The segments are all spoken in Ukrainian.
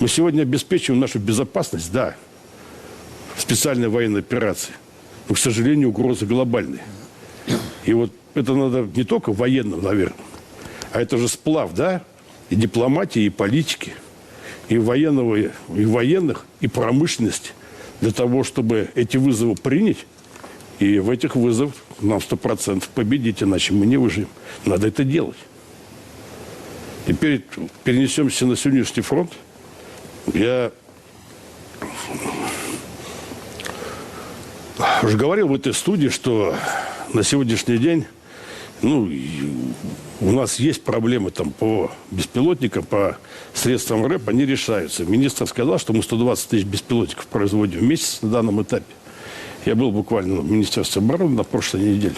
Мы сегодня обеспечиваем нашу безопасность, да, специальной военной операции. Но, к сожалению, угроза глобальная. И вот это надо не только военным, наверное, а это же сплав, да, и дипломатии, и политики, и военного, и военных, и промышленности для того, чтобы эти вызовы принять и в этих вызовах нам сто процентов победить, иначе мы не выживем. Надо это делать. Теперь перенесемся на сегодняшний фронт. Я уже говорил в этой студии, что на сегодняшний день ну, у нас есть проблемы там по беспилотникам, по средствам РЭП, они решаются. Министр сказал, что мы 120 тысяч беспилотников производим в месяц на данном этапе. Я был буквально в Министерстве обороны на прошлой неделе.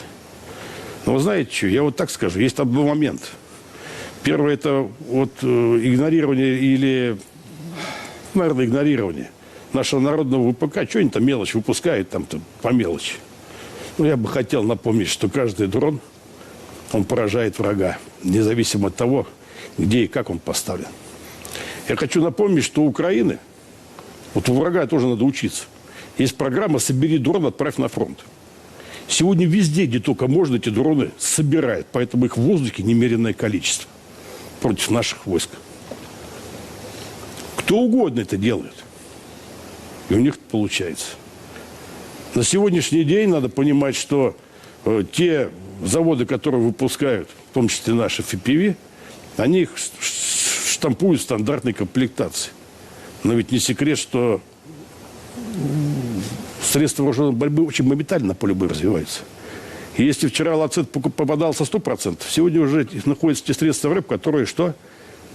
Но вы знаете что, я вот так скажу, есть там два момента. Первое – это вот э, игнорирование или, наверное, игнорирование нашего народного ВПК. Что они там мелочь выпускают там -то по мелочи? Ну, я бы хотел напомнить, что каждый дрон, он поражает врага, независимо от того, где и как он поставлен. Я хочу напомнить, что у Украины, вот у врага тоже надо учиться, есть программа «Собери дрон, отправь на фронт». Сегодня везде, где только можно, эти дроны собирают, поэтому их в воздухе немеренное количество против наших войск. Кто угодно это делает. И у них это получается. На сегодняшний день надо понимать, что э, те заводы, которые выпускают, в том числе наши ФПВ, они их штампуют в стандартной комплектации. Но ведь не секрет, что средства вооруженной борьбы очень моментально на поле боя развиваются. И если вчера лацет поку- попадался 100%, сегодня уже находятся те средства РЭП, которые что?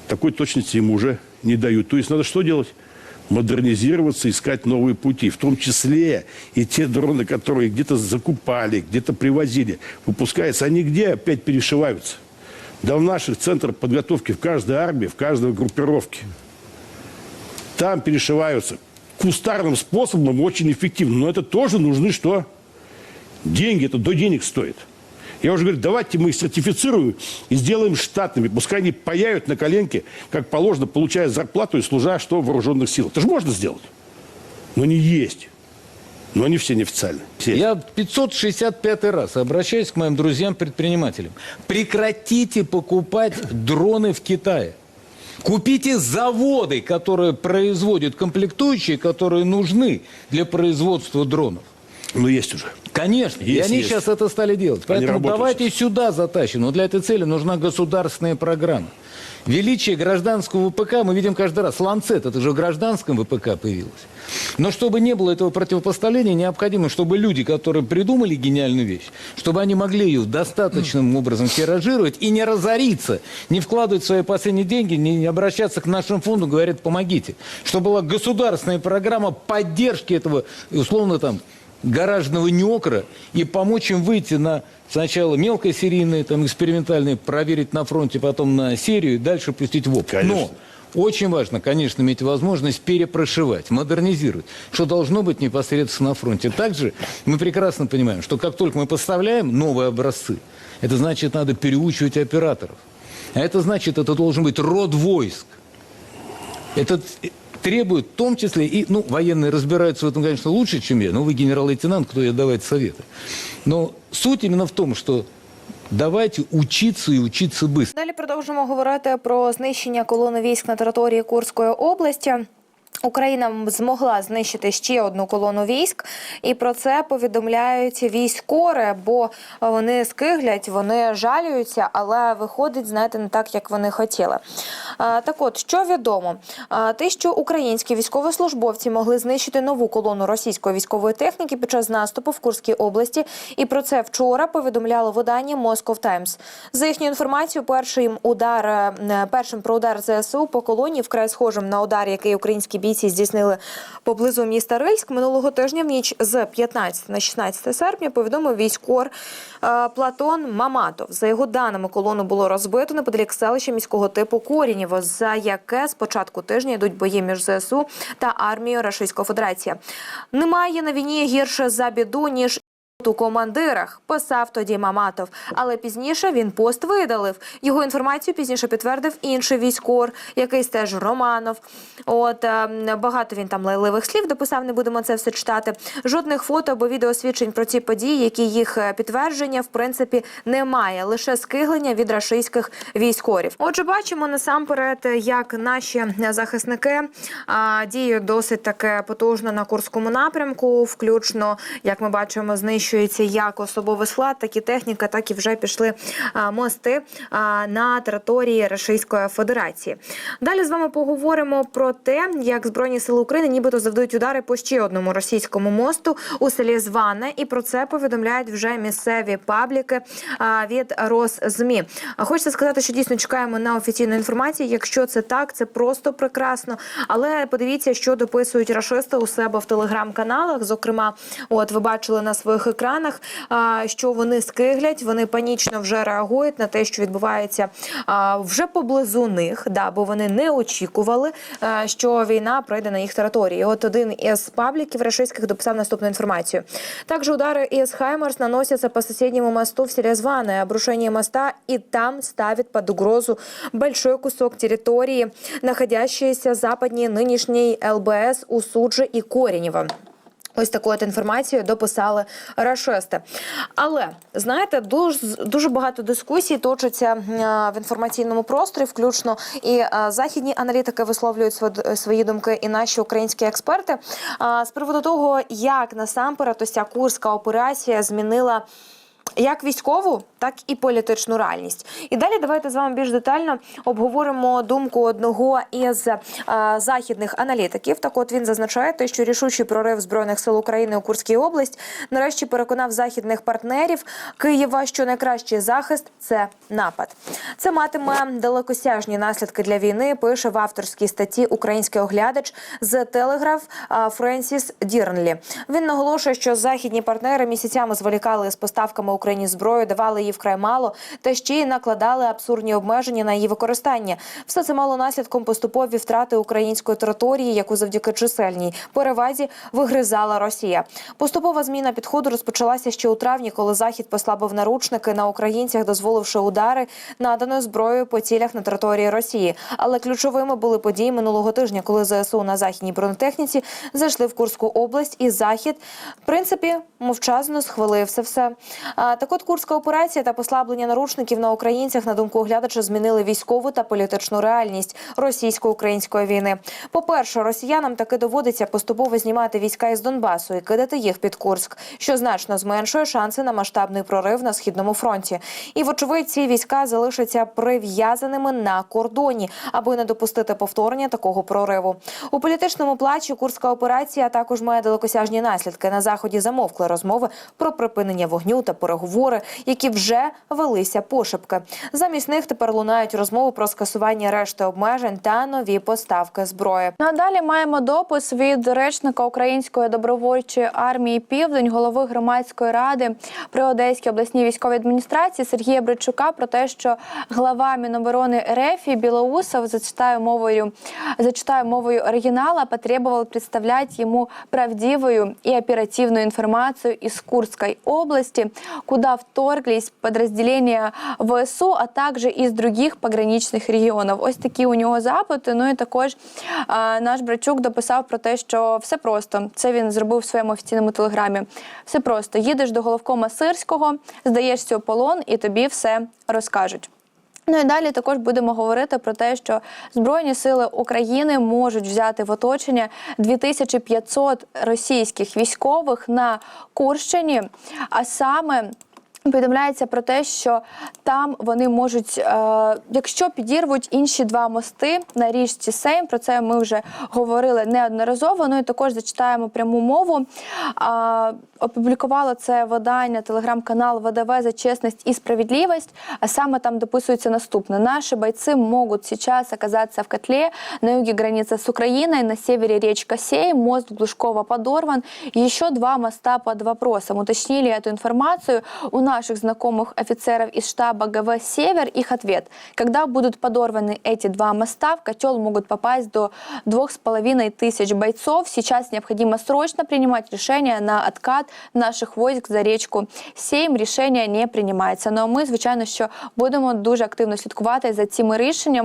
Такой точности ему уже не дают. То есть надо что делать? модернизироваться, искать новые пути, в том числе и те дроны, которые где-то закупали, где-то привозили, выпускаются, они где опять перешиваются? Да в наших центрах подготовки, в каждой армии, в каждой группировке. Там перешиваются кустарным способом очень эффективно. Но это тоже нужны что? Деньги, это до денег стоит. Я уже говорю, давайте мы их сертифицируем и сделаем штатными. Пускай они паяют на коленке, как положено, получая зарплату и служа что в вооруженных силах. Это же можно сделать. Но они есть. Но они все неофициальные. Все. Я 565 раз обращаюсь к моим друзьям-предпринимателям. Прекратите покупать дроны в Китае. Купите заводы, которые производят комплектующие, которые нужны для производства дронов. Но есть уже. Конечно, и Есть, они есть. сейчас это стали делать. Поэтому давайте сейчас. сюда затащим. Но для этой цели нужна государственная программа. Величие гражданского ВПК мы видим каждый раз. Ланцет, это же в гражданском ВПК появилось. Но чтобы не было этого противопоставления, необходимо, чтобы люди, которые придумали гениальную вещь, чтобы они могли ее достаточным образом тиражировать и не разориться, не вкладывать свои последние деньги, не обращаться к нашему фонду, говорят, помогите. Чтобы была государственная программа поддержки этого, условно там, гаражного неокра и помочь им выйти на сначала мелкосерийные, там, экспериментальные, проверить на фронте, потом на серию и дальше пустить в опыт. Конечно. Но очень важно, конечно, иметь возможность перепрошивать, модернизировать, что должно быть непосредственно на фронте. Также мы прекрасно понимаем, что как только мы поставляем новые образцы, это значит, надо переучивать операторов. А это значит, это должен быть род войск. Это требует в том числе, и, ну, военные разбираются в этом, конечно, лучше, чем я, но вы генерал-лейтенант, кто я давать советы. Но суть именно в том, что давайте учиться и учиться быстро. Далі продовжимо говорити про знищення колони військ на території Курської області. Україна змогла знищити ще одну колону військ, і про це повідомляють військори, бо вони скиглять, вони жалюються, але виходить, знаєте, не так, як вони хотіли. Так от, що відомо? Те, що українські військовослужбовці могли знищити нову колону російської військової техніки під час наступу в Курській області, і про це вчора повідомляло видання Moscow Times. За їхньою інформацією, першим удар е, першим про удар ЗСУ по колонії вкрай схожим на удар, який українські бійці здійснили поблизу міста Рильськ минулого тижня в ніч з 15 на 16 серпня. Повідомив військор е, Платон Маматов. За його даними, колону було розбито неподалік селища міського типу Корінєво, за яке з початку тижня йдуть бої між ЗСУ та армією Російської Федерації. Немає на війні гірше за біду ніж у командирах. Писав тоді Маматов. Але пізніше він пост видалив. Його інформацію пізніше підтвердив інший військор, якийсь теж Романов. От е, багато він там лайливих слів дописав. Не будемо це все читати. Жодних фото або відеосвідчень про ці події, які їх е, підтвердження, в принципі, немає. Лише скиглення від рашистських військорів. Отже, бачимо насамперед, як наші захисники а, діють досить таке потужно на курському напрямку. Включно, як ми бачимо, знищується як особовий склад, так і техніка, так і вже пішли мости на території Російської Федерації. Далі з вами поговоримо про те, як збройні сили України нібито завдають удари по ще одному російському мосту у селі Зване, і про це повідомляють вже місцеві пабліки від Росзмі. Хочеться сказати, що дійсно чекаємо на офіційну інформацію. Якщо це так, це просто прекрасно. Але подивіться, що дописують рашисти у себе в телеграм-каналах. Зокрема, от ви бачили на своїх а, що вони скиглять, вони панічно вже реагують на те, що відбувається вже поблизу них, да, бо вони не очікували, що війна прийде на їх території. От один із пабліків рашистських дописав наступну інформацію. Также удары из «Хаймарс» наносятся по соседнему мосту в селе Званое. Обрушение моста и там ставит под угрозу большой кусок территории, находящийся западнее нынешней ЛБС у Суджи и Коренева. Ось таку от інформацію дописали рашисти. Але знаєте, дуже дуже багато дискусій точиться е, в інформаційному просторі, включно і е, західні аналітики висловлюють сво- свої думки, і наші українські експерти з приводу того, як насамперед ось ця курська операція змінила. Як військову, так і політичну реальність. І далі давайте з вами більш детально обговоримо думку одного із е, західних аналітиків. Так, от він зазначає, те, що рішучий прорив збройних сил України у Курській області нарешті переконав західних партнерів Києва, що найкращий захист це напад. Це матиме далекосяжні наслідки для війни. Пише в авторській статті український оглядач з Телеграф Френсіс Дірнлі. Він наголошує, що західні партнери місяцями зволікали з поставками Україні зброю, давали її вкрай мало, та ще й накладали абсурдні обмеження на її використання. Все це мало наслідком поступові втрати української території, яку завдяки чисельній перевазі вигризала Росія. Поступова зміна підходу розпочалася ще у травні, коли захід послабив наручники на українцях, дозволивши удари наданою зброєю по цілях на території Росії. Але ключовими були події минулого тижня, коли ЗСУ на західній бронетехніці зайшли в Курську область, і захід, в принципі, мовчазно схвалив все. Так от Курська операція та послаблення наручників на українцях, на думку оглядача, змінили військову та політичну реальність російсько-української війни. По-перше, росіянам таки доводиться поступово знімати війська із Донбасу і кидати їх під Курськ, що значно зменшує шанси на масштабний прорив на східному фронті. І вочевидь, ці війська залишаться прив'язаними на кордоні, аби не допустити повторення такого прориву. У політичному плачі Курська операція також має далекосяжні наслідки. На заході замовкли розмови про припинення вогню та переговори, які вже велися пошепки. Замість них тепер лунають розмови про скасування решти обмежень та нові поставки зброї. Ну а далі маємо допис від речника Української добровольчої армії Південь, голови громадської ради при Одеській обласній військовій адміністрації Сергія Бричука про те, що глава Міноборони РФ Білоусов зачитаю мовою зачитаю мовою оригінала, потребовал представлять ему правдивую и оперативную информацию из Курской области, куда вторглись подразделения ВСУ, а также из других пограничних регіонів. Ось такі у нього запити. Ну і також наш Брачук дописав про те, що все просто. Це він зробив в своєму офіційному телеграмі. Все просто їдеш до головкома Сирського, здаєшся у полон, і тобі все розкажуть. Ну і далі також будемо говорити про те, що Збройні сили України можуть взяти в оточення 2500 російських військових на Курщині, а саме. Повідомляється про те, що там вони можуть, е, якщо підірвуть інші два мости на річці Сейм, про це ми вже говорили неодноразово. Ну і також зачитаємо пряму мову. А, опублікувало це видання телеграм-канал ВДВ за чесність і справедливість. А саме там дописується наступне: наші бойці можуть зараз оказатися в котлі на юге границы с Украиной, на севере речка Сей, мост Глушкова подорван, еще два моста под вопросом. Уточнили эту информацию у нас наших знакомых офицеров из штаба ГВ «Север» их ответ. Когда будут подорваны эти два моста, в котел могут попасть до двух с половиной тысяч бойцов. Сейчас необходимо срочно принимать решение на откат наших войск за річку Сейм. Рішення не приймається. Ну а ми, звичайно, що будемо дуже активно слідкувати за цими рішеннями.